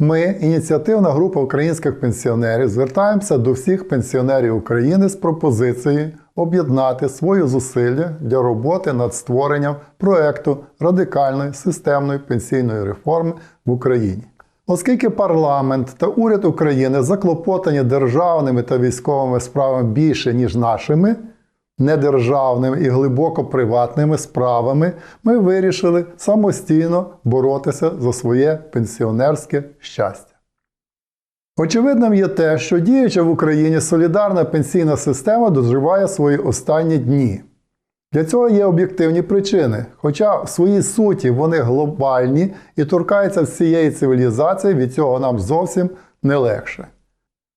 Ми, ініціативна група українських пенсіонерів, звертаємося до всіх пенсіонерів України з пропозицією об'єднати свої зусилля для роботи над створенням проекту радикальної системної пенсійної реформи в Україні. Оскільки парламент та уряд України заклопотані державними та військовими справами більше, ніж нашими, недержавними і глибоко приватними справами, ми вирішили самостійно боротися за своє пенсіонерське щастя. Очевидним є те, що діюча в Україні солідарна пенсійна система доживає свої останні дні. Для цього є об'єктивні причини, хоча в своїй суті вони глобальні і торкаються всієї цивілізації, від цього нам зовсім не легше.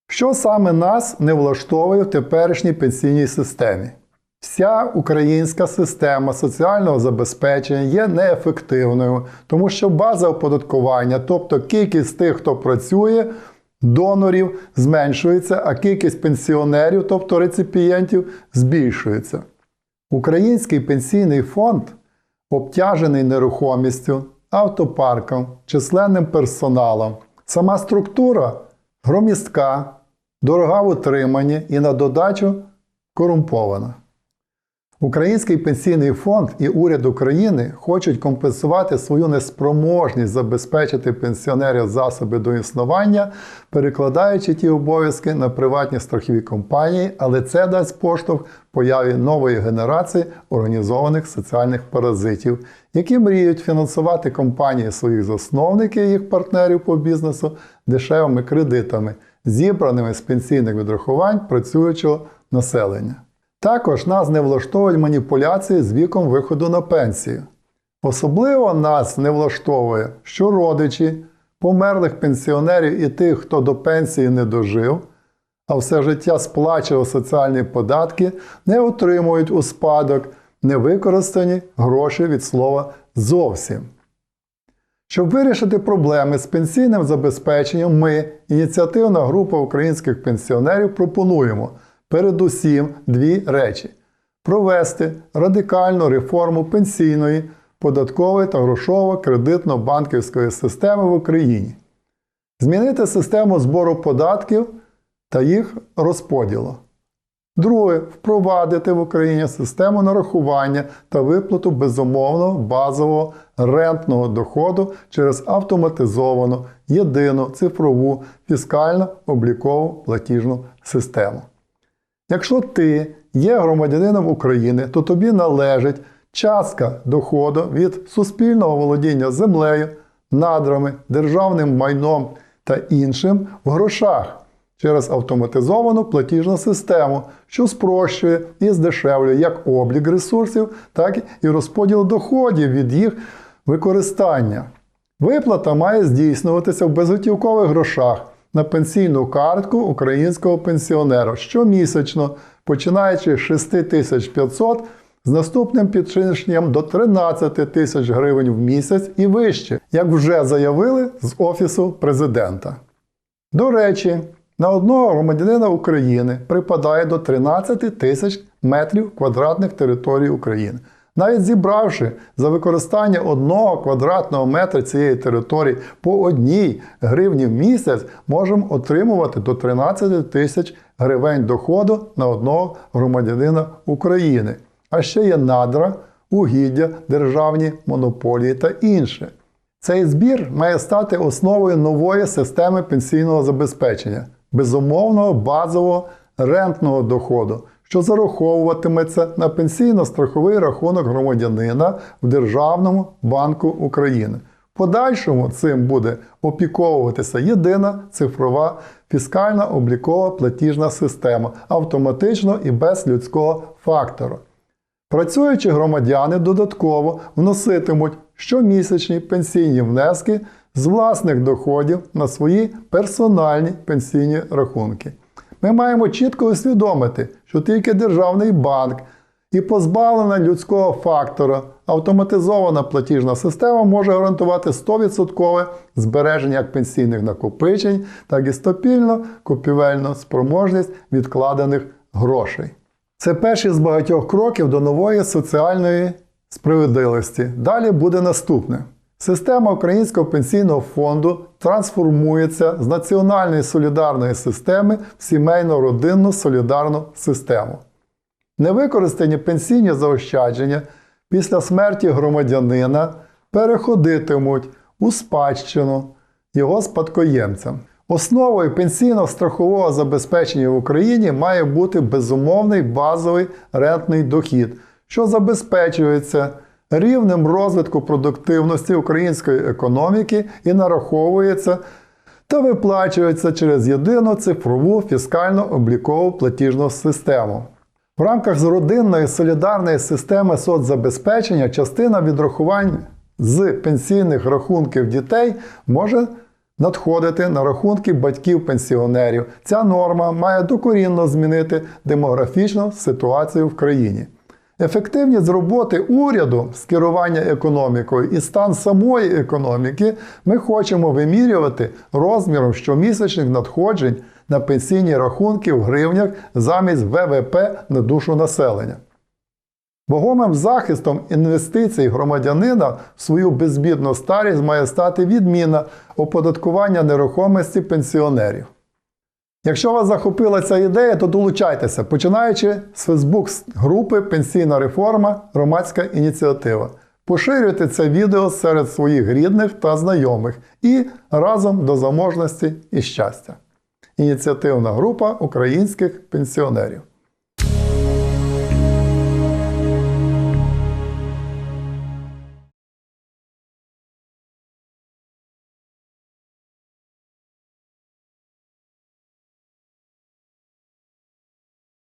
Що саме нас не влаштовує в теперішній пенсійній системі? Вся українська система соціального забезпечення є неефективною, тому що база оподаткування, тобто кількість тих, хто працює, донорів зменшується, а кількість пенсіонерів, тобто реципієнтів, збільшується. Український пенсійний фонд обтяжений нерухомістю, автопарком, численним персоналом. Сама структура громістка, дорога в утриманні і на додачу корумпована. Український пенсійний фонд і уряд України хочуть компенсувати свою неспроможність забезпечити пенсіонерів засоби до існування, перекладаючи ті обов'язки на приватні страхові компанії, але це дасть поштовх появі нової генерації організованих соціальних паразитів, які мріють фінансувати компанії своїх засновників і їх партнерів по бізнесу дешевими кредитами, зібраними з пенсійних відрахувань працюючого населення. Також нас не влаштовують маніпуляції з віком виходу на пенсію. Особливо нас не влаштовує, що родичі померлих пенсіонерів і тих, хто до пенсії не дожив, а все життя сплачував соціальні податки, не отримують у спадок невикористані гроші від слова зовсім. Щоб вирішити проблеми з пенсійним забезпеченням, ми, ініціативна група українських пенсіонерів, пропонуємо передусім дві речі: провести радикальну реформу пенсійної, податкової та грошово-кредитно-банківської системи в Україні, змінити систему збору податків та їх розподілу. Друге, впровадити в Україні систему нарахування та виплату безумовного базового рентного доходу через автоматизовану, єдину цифрову фіскально-облікову платіжну систему. Якщо ти є громадянином України, то тобі належить частка доходу від суспільного володіння землею, надрами, державним майном та іншим в грошах через автоматизовану платіжну систему, що спрощує і здешевлює як облік ресурсів, так і розподіл доходів від їх використання. Виплата має здійснюватися в безготівкових грошах на пенсійну картку українського пенсіонера щомісячно, починаючи з 6500 з наступним підвищенням до 13 тисяч гривень в місяць і вище, як вже заявили з Офісу президента. До речі, на одного громадянина України припадає до 13 тисяч метрів квадратних території України. Навіть зібравши за використання одного квадратного метра цієї території по одній гривні в місяць, можемо отримувати до 13 тисяч гривень доходу на одного громадянина України. А ще є надра, угіддя, державні монополії та інше. Цей збір має стати основою нової системи пенсійного забезпечення, безумовного базового рентного доходу що зараховуватиметься на пенсійно-страховий рахунок громадянина в Державному банку України. Подальшому цим буде опіковуватися єдина цифрова фіскальна облікова платіжна система автоматично і без людського фактору. Працюючі громадяни додатково вноситимуть щомісячні пенсійні внески з власних доходів на свої персональні пенсійні рахунки. Ми маємо чітко усвідомити, що тільки державний банк і позбавлена людського фактора автоматизована платіжна система може гарантувати 100% збереження як пенсійних накопичень, так і стабільно купівельну спроможність відкладених грошей. Це перший з багатьох кроків до нової соціальної справедливості. Далі буде наступне. Система Українського пенсійного фонду трансформується з національної солідарної системи в сімейно-родинну солідарну систему. Невикористані пенсійні заощадження після смерті громадянина переходитимуть у спадщину його спадкоємцям. Основою пенсійно-страхового забезпечення в Україні має бути безумовний базовий рентний дохід, що забезпечується рівнем розвитку продуктивності української економіки і нараховується та виплачується через єдину цифрову фіскально-облікову платіжну систему. В рамках родинної солідарної системи соцзабезпечення частина відрахувань з пенсійних рахунків дітей може надходити на рахунки батьків-пенсіонерів. Ця норма має докорінно змінити демографічну ситуацію в країні. Ефективність роботи уряду з керування економікою і стан самої економіки ми хочемо вимірювати розміром щомісячних надходжень на пенсійні рахунки в гривнях замість ВВП на душу населення. Вагомим захистом інвестицій громадянина в свою безбідну старість має стати відміна оподаткування нерухомості пенсіонерів. Якщо вас захопила ця ідея, то долучайтеся, починаючи з Фейсбук-групи Пенсійна реформа громадська ініціатива. Поширюйте це відео серед своїх рідних та знайомих і разом до заможності і щастя. Ініціативна група українських пенсіонерів.